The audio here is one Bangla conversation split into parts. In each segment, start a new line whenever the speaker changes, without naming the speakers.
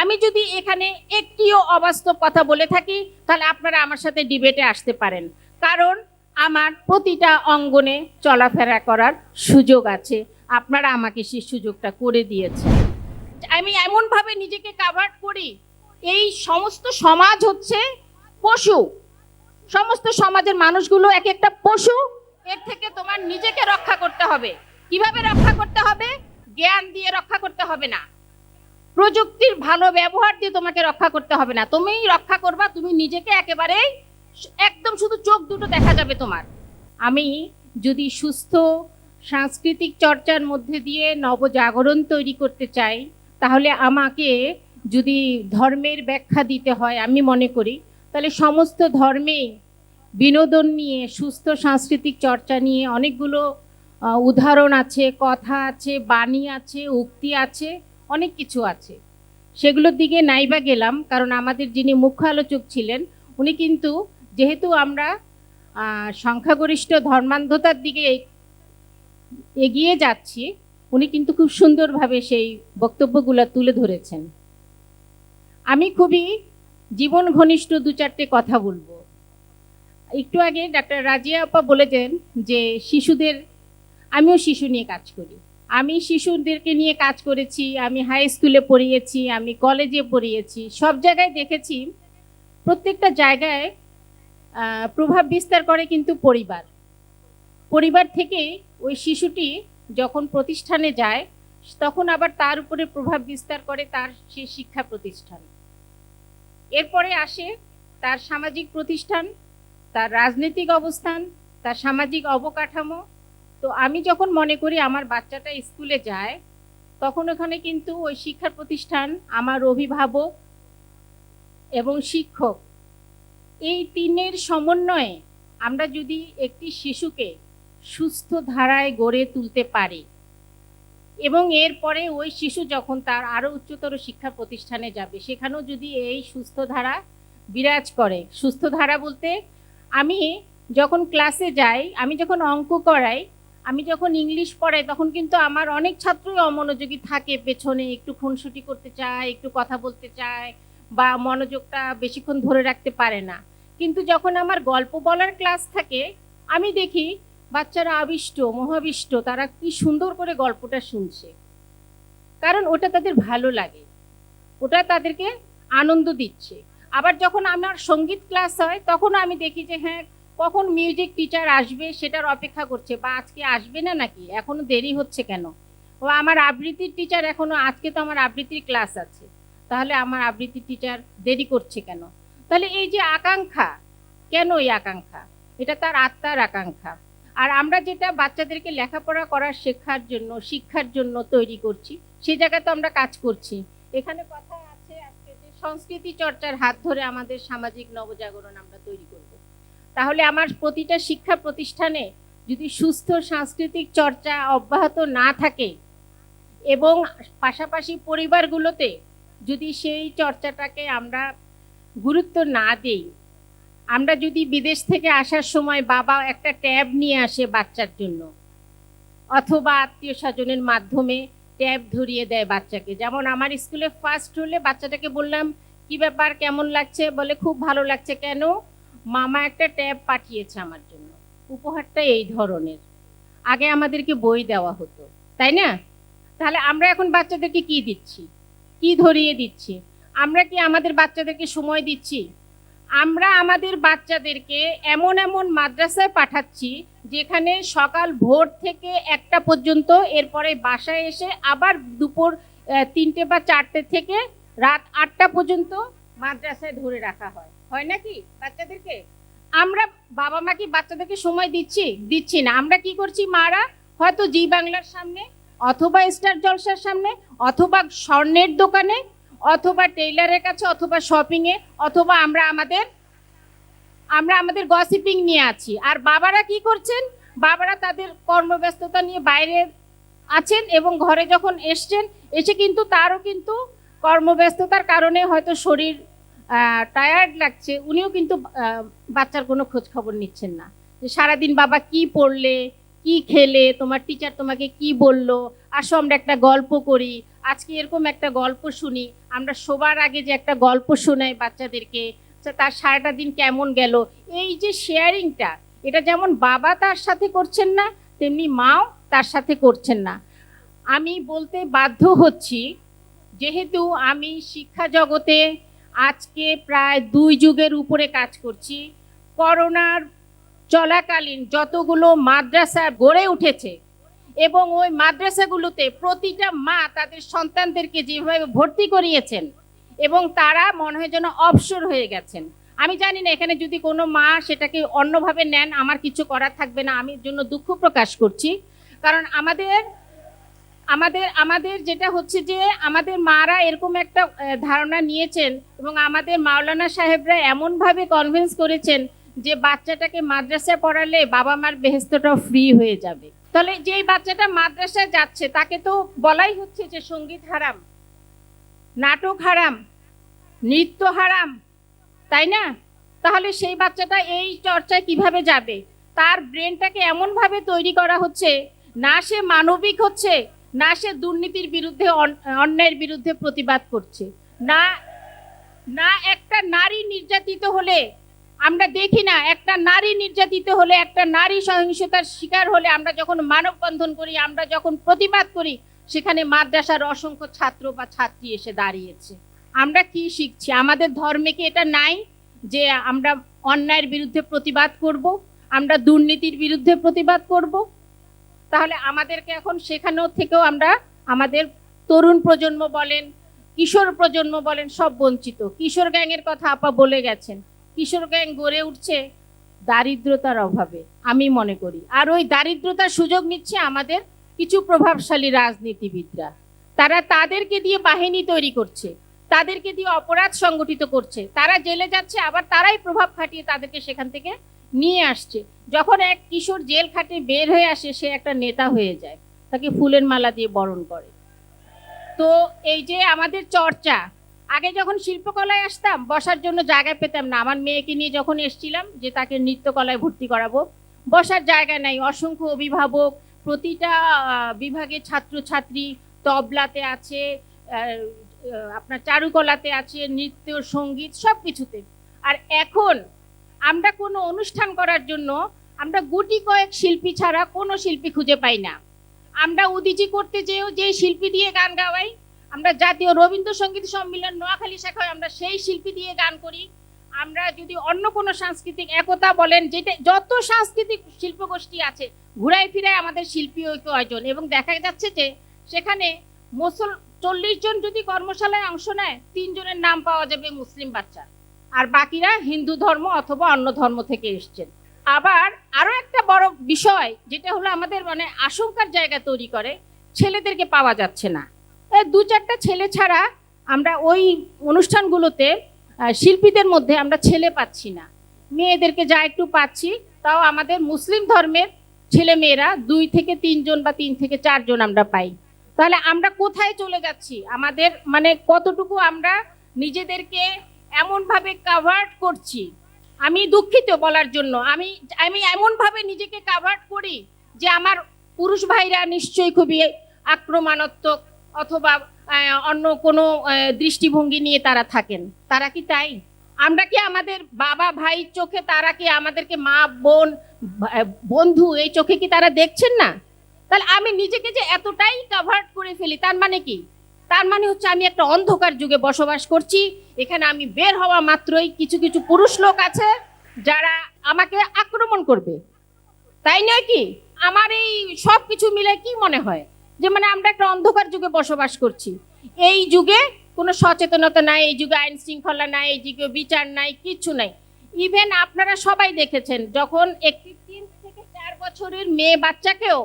আমি যদি এখানে একটিও অবাস্তব কথা বলে থাকি, তাহলে আপনারা আমার সাথে ডিবেটে আসতে পারেন। কারণ আমার প্রতিটা অঙ্গনে চলাফেরা করার সুযোগ আছে। আপনারা আমাকে সেই সুযোগটা করে দিয়েছে আমি এমনভাবে নিজেকে কাভার করি, এই সমস্ত সমাজ হচ্ছে পশু। সমস্ত সমাজের মানুষগুলো এক একটা পশু, এর থেকে তোমার নিজেকে রক্ষা করতে হবে। কীভাবে রক্ষা করতে হবে? জ্ঞান দিয়ে রক্ষা করতে হবে না। প্রযুক্তির ভালো ব্যবহার দিয়ে তোমাকে রক্ষা করতে হবে না। তুমি রক্ষা করবা, তুমি নিজেকে একেবারেই একদম শুধু চোখ দুটো দেখা যাবে তোমার। আমি যদি সুস্থ সাংস্কৃতিক চর্চার মধ্যে দিয়ে নবজাগরণ তৈরি করতে চাই, তাহলে আমাকে যদি ধর্মের ব্যাখ্যা দিতে হয়, আমি মনে করি, তাহলে সমস্ত ধর্মেই বিনোদন নিয়ে, সুস্থ সাংস্কৃতিক চর্চা নিয়ে অনেকগুলো উদাহরণ আছে, কথা আছে, বাণী আছে, উক্তি আছে অনেক কিছু আছে। সেগুলোর দিকে নাইবা গেলাম, কারণ আমাদের যিনি মুখ্য আলোচক ছিলেন, উনি কিন্তু যেহেতু আমরা সংখ্যাগরিষ্ঠ ধর্মান্ধতার দিকে এগিয়ে যাচ্ছি, উনি কিন্তু খুব সুন্দরভাবে সেই বক্তব্যগুলো তুলে ধরেছেন। আমি খুবই জীবন ঘনিষ্ঠ দু চারটে কথা বলব। একটু আগে ডাক্তার রাজিয়া আপা বলেছেন যে শিশুদের, আমিও শিশু নিয়ে কাজ করি। আমি শিশুদেরকে নিয়ে কাজ করেছি, আমি হাই স্কুলে পড়িয়েছি, আমি কলেজে পড়িয়েছি, সব জায়গায় দেখেছি প্রত্যেকটা জায়গায় প্রভাব বিস্তার করে কিন্তু পরিবার। পরিবার থেকে ওই শিশুটি যখন প্রতিষ্ঠানে যায়, তখন আবার তার উপরে প্রভাব বিস্তার করে তার সেই শিক্ষা প্রতিষ্ঠান। এরপরে আসে তার সামাজিক প্রতিষ্ঠান, তার রাজনৈতিক অবস্থান, তার সামাজিক অবকাঠামো তো আমি যখন মনে করি আমার বাচ্চাটা স্কুলে যায়, তখন ওখানে কিন্তু ওই শিক্ষা প্রতিষ্ঠান, আমার অভিভাবক এবং শিক্ষক, এই তিনের সমন্বয়ে আমরা যদি একটি শিশুকে সুস্থ ধারায় গড়ে তুলতে পারি এবং এরপরে ওই শিশু যখন তার আরও উচ্চতর শিক্ষা প্রতিষ্ঠানে যাবে, সেখানেও যদি এই সুস্থ ধারা বিরাজ করে। সুস্থ ধারা বলতে আমি যখন ক্লাসে যাই, আমি যখন অঙ্ক করাই আমি যখন ইংলিশ পড়াই, তখন কিন্তু আমার অনেক ছাত্রই অমনোযোগী থাকে পেছনে, একটু খুনসুটি করতে চায়, একটু কথা বলতে চায়, বা মনোযোগটা বেশিক্ষণ ধরে রাখতে পারে না। কিন্তু যখন আমার গল্প বলার ক্লাস থাকে, আমি দেখি বাচ্চারা আবিষ্ট, মহাবিষ্ট, তারা কি সুন্দর করে গল্পটা শুনছে। কারণ ওটা তাদের ভালো লাগে, ওটা তাদেরকে আনন্দ দিচ্ছে। আবার যখন আমার সংগীত ক্লাস হয় তখন আমি দেখি যে হ্যাঁ কখন মিউজিক টিচার আসবে সেটার অপেক্ষা করছে, বা আজকে আসবে না নাকি? এখনও দেরি হচ্ছে কেন? ও আমার আবৃত্তির টিচার এখনও, আজকে তো আমার আবৃত্তির ক্লাস আছে। তাহলে আমার আবৃত্তির টিচার দেরি করছে কেন? তাহলে এই যে আকাঙ্ক্ষা, কেন এই আকাঙ্ক্ষা? এটা তার আত্মার আকাঙ্ক্ষা। আর আমরা যেটা বাচ্চাদেরকে লেখাপড়া করার শেখার জন্য, শিক্ষার জন্য তৈরি করছি, সে জায়গায় তো আমরা কাজ করছি। এখানে কথা আছে আজকে যে সংস্কৃতি চর্চার হাত ধরে আমাদের সামাজিক নবজাগরণ আমরা তৈরি করব। তাহলে আমার প্রতিটা শিক্ষা প্রতিষ্ঠানে যদি সুস্থ সাংস্কৃতিক চর্চা অব্যাহত না থাকে এবং পাশাপাশি পরিবারগুলোতে যদি সেই চর্চাটাকে আমরা গুরুত্ব না দেই, আমরা যদি বিদেশ থেকে আসার সময় বাবা একটা ট্যাব নিয়ে আসে বাচ্চার জন্য অথবা আত্মীয় স্বজনের মাধ্যমে ট্যাব ধরিয়ে দেয় বাচ্চাকে। যেমন আমার স্কুলে ফার্স্ট হলে বাচ্চাটাকে বললাম, কি ব্যাপার? কেমন লাগছে? বলে, খুব ভালো লাগছে। কেন? মামা একটা ট্যাব পাঠিয়েছে আমার জন্য। উপহারটা এই ধরনের। আগে আমাদেরকে বই দেওয়া হতো, তাই না? তাহলে আমরা এখন বাচ্চাদেরকে কি দিচ্ছি? কি ধরিয়ে দিচ্ছি? আমরা কি আমাদের বাচ্চাদেরকে সময় দিচ্ছি? আমরা আমাদের বাচ্চাদেরকে এমন এমন মাদ্রাসায় পাঠাচ্ছি, যেখানে সকাল ভোর থেকে একটা পর্যন্ত, এরপরে বাসায় এসে আবার দুপুর তিনটে বা চারটে থেকে রাত আটটা পর্যন্ত মাদ্রাসায় ধরে রাখা হয়। হয় নাকি বাচ্চাদেরকে? আমরা বাবা মা কি বাচ্চাদেরকে সময় দিচ্ছি? দিচ্ছি না। আমরা কি করছি মারা? হয়তো জি বাংলার সামনে, অথবা স্টার জলসার সামনে, অথবা স্বর্ণের দোকানে, অথবা টেইলারের কাছে, অথবা শপিংয়ে, অথবা আমরা আমাদের আমরা আমাদের গসিপিং নিয়ে আছি। আর বাবারা কি করছেন? বাবারা তাদের কর্মব্যস্ততা নিয়ে বাইরে আছেন এবং ঘরে যখন এসছেন, এসে কিন্তু তারও কিন্তু কর্মব্যস্ততার কারণে হয়তো শরীর টায়ার্ড লাগছে, উনিও কিন্তু বাচ্চার কোনো খোঁজ খবর নিচ্ছেন না। যে সারাদিন বাবা কি পড়লে, কি খেলে, তোমার টিচার তোমাকে কি বলল, আসো আমরা একটা গল্প করি, আজকে এরকম একটা গল্প শুনি, আমরা শোবার আগে যে একটা গল্প শোনাই বাচ্চাদেরকে তার সারাটা দিন কেমন গেল? এই যে শেয়ারিংটা এটা যেমন বাবা তার সাথে করছেন না, তেমনি মাও তার সাথে করছেন না। আমি বলতে বাধ্য হচ্ছি, যেহেতু আমি শিক্ষা জগতে আজকে প্রায় দুই যুগের উপরে কাজ করছি। করোনার চলাকালীন যতগুলো মাদ্রাসা গড়ে উঠেছে এবং ওই মাদ্রাসাগুলোতে প্রতিটা মা তাদের সন্তানদেরকে যেভাবে ভর্তি করিয়েছেন এবং তারা মনে হয় যেন অবসর হয়ে গেছেন। আমি জানি না, এখানে যদি কোনো মা সেটাকে অন্যভাবে নেন, আমার কিছু করার থাকবে না। আমি জন্য দুঃখ প্রকাশ করছি। কারণ আমাদের আমাদের আমাদের যেটা হচ্ছে যে আমাদের মারা এরকম একটা ধারণা নিয়েছেন এবং আমাদের মাওলানা সাহেবরা এমনভাবে কনভিন্স করেছেন যে বাচ্চাটাকে মাদ্রাসায় পড়ালে বাবা মার বেহেস্তটাও ফ্রি হয়ে যাবে। তাহলে যেই বাচ্চাটা মাদ্রাসায় যাচ্ছে, তাকে তো বলাই হচ্ছে যে সংগীত হারাম, নাটক হারাম, নৃত্য হারাম, তাই না? তাহলে সেই বাচ্চাটা এই চর্চায় কীভাবে যাবে? তার ব্রেনটাকে এমনভাবে তৈরি করা হচ্ছে, না সে মানবিক হচ্ছে না সে দুর্নীতির বিরুদ্ধে অন্যায়ের বিরুদ্ধে প্রতিবাদ করছে। না না একটা নারী নির্যাতিত হলে আমরা দেখি না, একটা নারী নির্যাতিত হলে একটা নারী সহিংসতার শিকার হলে আমরা যখন মানববন্ধন করি, আমরা যখন প্রতিবাদ করি, সেখানে মাদ্রাসার অসংখ্য ছাত্র বা ছাত্রী এসে দাঁড়িয়েছে। আমরা কি শিখছি? আমাদের ধর্মে কি এটা নাই যে আমরা অন্যায়ের বিরুদ্ধে প্রতিবাদ করব? আমরা দুর্নীতির বিরুদ্ধে প্রতিবাদ করব? তাহলে আমাদেরকে এখন শেখানো থেকেও আমরা আমাদের তরুণ প্রজন্ম বলেন, কিশোর প্রজন্ম বলেন, সব বঞ্চিত। কিশোর গ্যাংয়ের কথা আপা বলে গেছেন। কিশোর গ্যাং গড়ে উঠছে দারিদ্রতার অভাবে, আমি মনে করি। আর ওই দারিদ্রতার সুযোগ নিচ্ছে আমাদের কিছু প্রভাবশালী রাজনীতিবিদরা। তারা তাদেরকে দিয়ে বাহিনী তৈরি করছে, তাদেরকে দিয়ে অপরাধ সংগঠিত করছে। তারা জেলে যাচ্ছে, আবার তারাই প্রভাব খাটিয়ে তাদেরকে সেখান থেকে নিয়ে আসছে। যখন এক কিশোর জেল খাটে বের হয়ে আসে সে একটা নেতা হয়ে যায়। তাকে ফুলের মালা দিয়ে বরণ করে। তো এই যে আমাদের চর্চা আগে যখন শিল্পকলায় আসতাম বসার জন্য জায়গা পেতাম না। আমার মেয়েকে নিয়ে যখন এসছিলাম যে তাকে নৃত্যকলায় ভর্তি করাবো বসার জায়গা নাই। অসংখ্য অভিভাবক প্রতিটা আহ, বিভাগের ছাত্রছাত্রী তবলাতে আছে আপনার চারুকলাতে আছে নৃত্য সংগীত সব কিছুতে আর এখন আমরা কোনো অনুষ্ঠান করার জন্য আমরা গুটি কয়েক শিল্পী ছাড়া কোনো শিল্পী খুঁজে পাই না। আমরা উদিজি করতে যেও যে শিল্পী দিয়ে গান গাওয়াই, আমরা জাতীয় রবীন্দ্রসঙ্গীত সম্মেলন নোয়াখালী শাখায় আমরা সেই শিল্পী দিয়ে গান করি। আমরা যদি অন্য কোনো সাংস্কৃতিক একতা বলেন, যেটা যত সাংস্কৃতিক শিল্পগোষ্ঠী আছে ঘুরাই ফিরায় আমাদের শিল্পী ঐক্য আয়োজন। এবং দেখা যাচ্ছে যে সেখানে মুসল চল্লিশ জন যদি কর্মশালায় অংশ নেয়, তিনজনের নাম পাওয়া যাবে মুসলিম বাচ্চা। আর বাকিরা হিন্দু ধর্ম অথবা অন্য ধর্ম থেকে এসছেন। আবার আরও একটা বড় বিষয়, যেটা হলো আমাদের মানে আশঙ্কার জায়গা তৈরি করে, ছেলেদেরকে পাওয়া যাচ্ছে না। দু চারটা ছেলে ছাড়া আমরা ওই অনুষ্ঠানগুলোতে শিল্পীদের মধ্যে আমরা ছেলে পাচ্ছি না। মেয়েদেরকে যা একটু পাচ্ছি, তাও আমাদের মুসলিম ধর্মের ছেলে মেয়েরা দুই থেকে তিনজন বা তিন থেকে চারজন আমরা পাই। তাহলে আমরা কোথায় চলে যাচ্ছি? আমাদের মানে কতটুকু আমরা নিজেদেরকে এমনভাবে কাভার্ড করছি। আমি দুঃখিত বলার জন্য। আমি আমি এমনভাবে নিজেকে কাভার্ড করি যে আমার পুরুষ ভাইরা নিশ্চয়ই খুবই আক্রমণাত্মক অথবা অন্য কোনো দৃষ্টিভঙ্গি নিয়ে তারা থাকেন। তারা কি তাই? আমরা কি আমাদের বাবা ভাই চোখে তারা কি আমাদেরকে মা, বোন বন্ধু এই চোখে কি তারা দেখছেন না? তাহলে আমি নিজেকে যে এতটাই কাভার্ড করে ফেলি, তার মানে কি? তার মানে হচ্ছে আমি একটা অন্ধকার যুগে বসবাস করছি। এখানে আমি বের হওয়া মাত্রই কিছু কিছু পুরুষ লোক আছে যারা আমাকে আক্রমণ করবে। তাই নয় কি? আমার এই সব কিছু মিলে কি মনে হয়? যে মানে আমরা একটা অন্ধকার যুগে বসবাস করছি। এই যুগে কোনো সচেতনতা নাই, এই যুগে আইন শৃঙ্খলা নাই, এই যুগে বিচার নাই কিচ্ছু নাই। ইভেন আপনারা সবাই দেখেছেন, যখন একটি তিন থেকে চার বছরের মেয়ে বাচ্চাকেও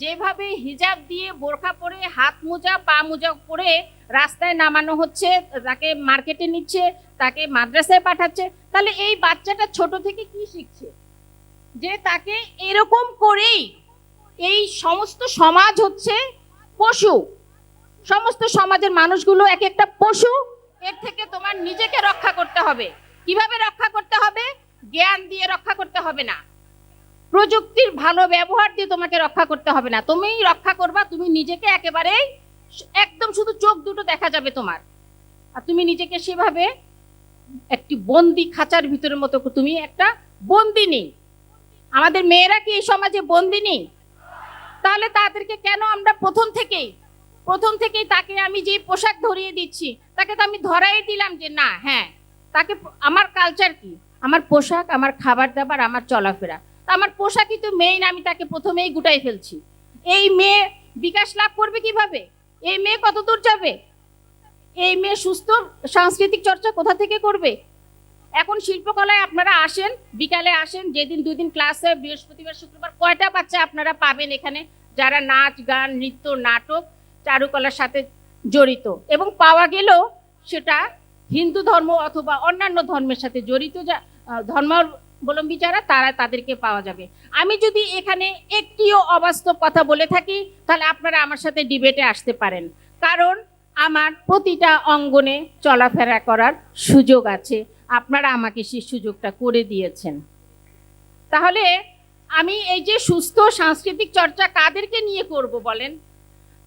যেভাবে হিজাব দিয়ে বোরখা পরে, হাত মোজা, পা মোজা পরে রাস্তায় নামানো হচ্ছে, তাকে মার্কেটে নিচ্ছে, তাকে মাদ্রাসায় পাঠাচ্ছে, তাহলে এই বাচ্চাটা ছোট থেকে কি শিখছে? যে তাকে এরকম করেই এই সমস্ত সমাজ হচ্ছে পশু। সমস্ত সমাজের মানুষগুলো এক একটা পশু, এর থেকে তোমার নিজেকে রক্ষা করতে হবে। কীভাবে রক্ষা করতে হবে? জ্ঞান দিয়ে রক্ষা করতে হবে না। প্রযুক্তির ভালো ব্যবহার দিয়ে তোমাকে রক্ষা করতে হবে না। তুমি রক্ষা করবা, তুমি নিজেকে একেবারেই একদম শুধু চোখ দুটো দেখা যাবে তোমার। আর তুমি নিজেকে সেভাবে একটি বন্দি খাঁচার ভিতরের মতো তুমি একটা বন্দি নেই। আমাদের মেয়েরা কি এই সমাজে বন্দি নেই? তাহলে তাদেরকে কেন আমরা প্রথম থেকেই প্রথম থেকেই তাকে আমি যে পোশাক ধরিয়ে দিচ্ছি, তাকে তো আমি ধরাই দিলাম যে না হ্যাঁ তাকে আমার কালচার কি? আমার পোশাক, আমার খাবার দাবার, আমার চলাফেরা। আমার পোশাকই তো মেইন আমি তাকে প্রথমেই গুটাই ফেলছি। এই মেয়ে বিকাশ লাভ করবে কীভাবে? এই মেয়ে কত দূর যাবে? এই মেয়ে সুস্থ সাংস্কৃতিক চর্চা কোথা থেকে করবে? এখন শিল্পকলায় আপনারা আসেন বিকালে আসেন যেদিন দুই দিন ক্লাস হয় বৃহস্পতিবার শুক্রবার কয়টা বাচ্চা আপনারা পাবেন এখানে? যারা নাচ গান নৃত্য নাটক চারুকলার সাথে জড়িত। এবং পাওয়া গেলেও সেটা হিন্দু ধর্ম অথবা অন্যান্য ধর্মের সাথে জড়িত যা আহ, ধর্মাবলম্বী যারা, তারা তাদেরকে পাওয়া যাবে। আমি যদি এখানে একটিও অবাস্তব কথা বলে থাকি, তাহলে আপনারা আমার সাথে ডিবেটে আসতে পারেন। কারণ আমার প্রতিটা অঙ্গনে চলাফেরা করার সুযোগ আছে। আপনারা আমাকে সেই সুযোগটা করে দিয়েছেন। তাহলে আমি এই যে সুস্থ সাংস্কৃতিক চর্চা কাদেরকে নিয়ে করব বলেন?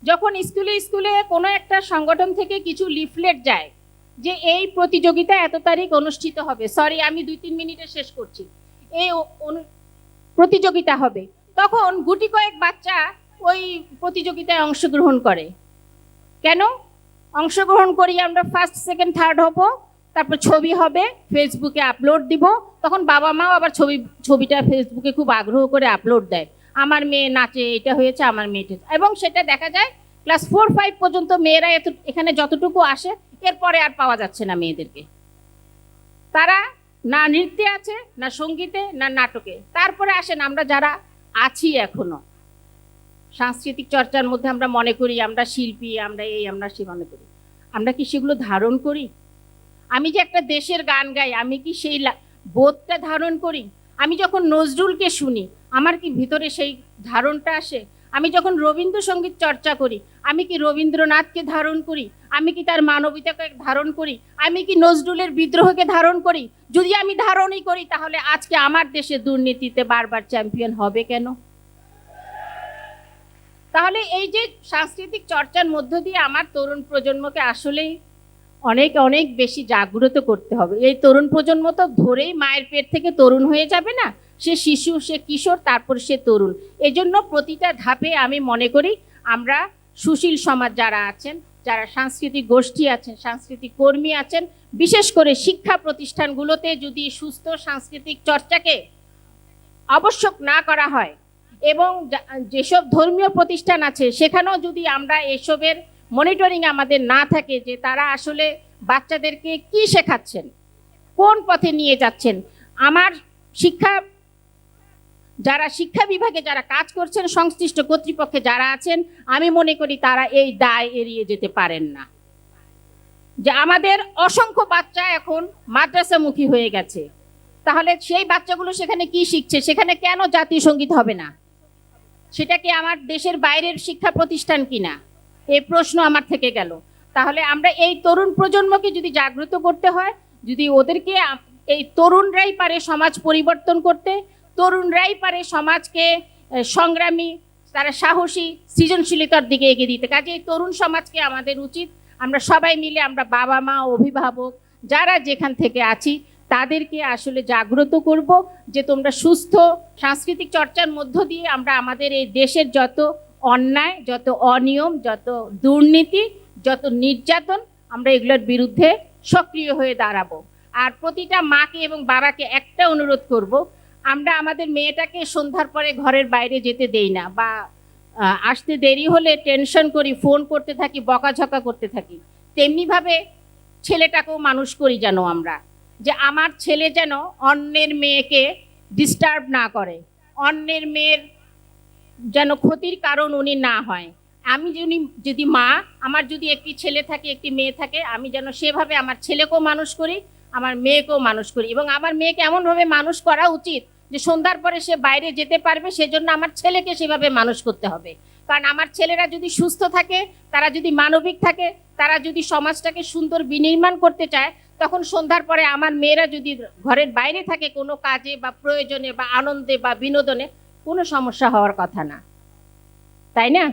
যখন স্কুলে স্কুলে কোনো একটা সংগঠন থেকে কিছু লিফলেট যায় যে এই প্রতিযোগিতা এত তারিখ অনুষ্ঠিত হবে। সরি আমি দুই তিন মিনিটে শেষ করছি। এই প্রতিযোগিতা হবে। তখন গুটি কয়েক বাচ্চা ওই প্রতিযোগিতায় অংশগ্রহণ করে। কেন? অংশগ্রহণ করি আমরা ফার্স্ট সেকেন্ড থার্ড হব, তারপর ছবি হবে ফেসবুকে আপলোড দিব, তখন বাবা মাও আবার ছবি, ছবিটা ফেসবুকে খুব আগ্রহ করে আপলোড দেয়। আমার মেয়ে নাচে, এটা হয়েছে, আমার মেয়েটা। এবং সেটা দেখা যায় ক্লাস ফোর ফাইভ পর্যন্ত মেয়েরা এত, এখানে যতটুকু আসে এরপরে আর পাওয়া যাচ্ছে না মেয়েদেরকে। তারা না নৃত্যে আছে, না সঙ্গীতে, না নাটকে। তারপরে আসেন আমরা যারা আছি এখনও। সাংস্কৃতিক চর্চার মধ্যে আমরা মনে করি, আমরা শিল্পী, আমরা এই, আমরা সে মনে করি। আমরা কি সেগুলো ধারণ করি? আমি যে একটা দেশের গান গাই, আমি কি সেই বোধটা ধারণ করি? আমি যখন নজরুলকে শুনি, আমার কি ভিতরে সেই ধারণটা আসে? আমি যখন রবীন্দ্রসঙ্গীত চর্চা করি, আমি কি রবীন্দ্রনাথকে ধারণ করি? আমি কি তার মানবিকতাকে ধারণ করি? আমি কি নজরুলের বিদ্রোহকে ধারণ করি? যদি আমি ধারণই করি, তাহলে আজকে আমার দেশে দুর্নীতিতে বারবার চ্যাম্পিয়ন হবে কেন? তাহলে এই যে সাংস্কৃতিক চর্চার মধ্য দিয়ে আমার তরুণ প্রজন্মকে আসলেই অনেক অনেক বেশি জাগ্রত করতে হবে। এই তরুণ প্রজন্ম তো ধরেই মায়ের পেট থেকে তরুণ হয়ে যাবে না? সে শিশু, সে কিশোর, তারপর সে তরুণ। এজন্য প্রতিটা ধাপে আমি মনে করি আমরা সুশীল সমাজ যারা আছেন, যারা সাংস্কৃতিক গোষ্ঠী আছেন, সাংস্কৃতিক কর্মী আছেন, বিশেষ করে শিক্ষা প্রতিষ্ঠানগুলোতে যদি সুস্থ সাংস্কৃতিক চর্চাকে আবশ্যক না করা হয় এবং যেসব ধর্মীয় প্রতিষ্ঠান আছে, সেখানেও যদি আমরা এসবের মনিটরিং আমাদের না থাকে যে তারা আসলে বাচ্চাদেরকে কি শেখাচ্ছেন, কোন পথে নিয়ে যাচ্ছেন, আমার শিক্ষা যারা শিক্ষা বিভাগে যারা কাজ করছেন, সংশ্লিষ্ট কর্তৃপক্ষে যারা আছেন, আমি মনে করি তারা এই দায় এড়িয়ে যেতে পারেন না। যে আমাদের অসংখ্য বাচ্চা এখন মাদ্রাসামুখী হয়ে গেছে। তাহলে সেই বাচ্চাগুলো সেখানে কি শিখছে? সেখানে কেন জাতীয় সংগীত হবে না? সেটা কি আমার দেশের বাইরের শিক্ষা প্রতিষ্ঠান কিনা? এই প্রশ্ন আমার থেকে গেল। তাহলে আমরা এই তরুণ প্রজন্মকে যদি জাগ্রত করতে হয়, যদি ওদেরকে এই তরুণরাই পারে সমাজ পরিবর্তন করতে তরুণরাই পারে সমাজকে সংগ্রামী, তারা সাহসী, সৃজনশীলতার দিকে এগিয়ে দিতে। কাজে এই তরুণ সমাজকে আমাদের উচিত আমরা সবাই মিলে আমরা বাবা মা, অভিভাবক যারা যেখান থেকে আছি তাদেরকে আসলে জাগ্রত করব যে তোমরা সুস্থ, সাংস্কৃতিক চর্চার মধ্য দিয়ে আমরা আমাদের এই দেশের যত অন্যায়, যত অনিয়ম, যত দুর্নীতি, যত নির্যাতন আমরা এগুলোর বিরুদ্ধে সক্রিয় হয়ে দাঁড়াবো। আর প্রতিটা মাকে এবং বাবাকে একটা অনুরোধ করব আমরা আমাদের মেয়েটাকে সন্ধ্যার পরে ঘরের বাইরে যেতে দেই না বা আসতে দেরি হলে টেনশন করি ফোন করতে থাকি, বকাঝকা করতে থাকি। তেমনিভাবে ছেলেটাকেও মানুষ করি যেন আমরা। যে আমার ছেলে যেন অন্যের মেয়েকে ডিস্টার্ব না করে। অন্যের মেয়ের যেন ক্ষতির কারণ উনি না হয়। আমি যদি যদি মা, আমার যদি একটি ছেলে থাকে, একটি মেয়ে থাকে, আমি যেন সেভাবে আমার ছেলেকেও মানুষ করি, আমার মেয়েকেও মানুষ করি। এবং আমার মেয়েকে এমনভাবে মানুষ করা উচিত যে সন্ধ্যার পরে সে বাইরে যেতে পারবে, সেজন্য আমার ছেলেকে সেভাবে মানুষ করতে হবে। কারণ আমার ছেলেরা যদি সুস্থ থাকে, তারা যদি মানবিক থাকে, তারা যদি সমাজটাকে সুন্দর বিনির্মাণ করতে চায়, তখন সন্ধ্যার পরে আমার মেয়েরা যদি ঘরের বাইরে থাকে, কোনো কাজে বা প্রয়োজনে বা আনন্দে বা বিনোদনে, কোনো সমস্যা হওয়ার কথা না। তাই না?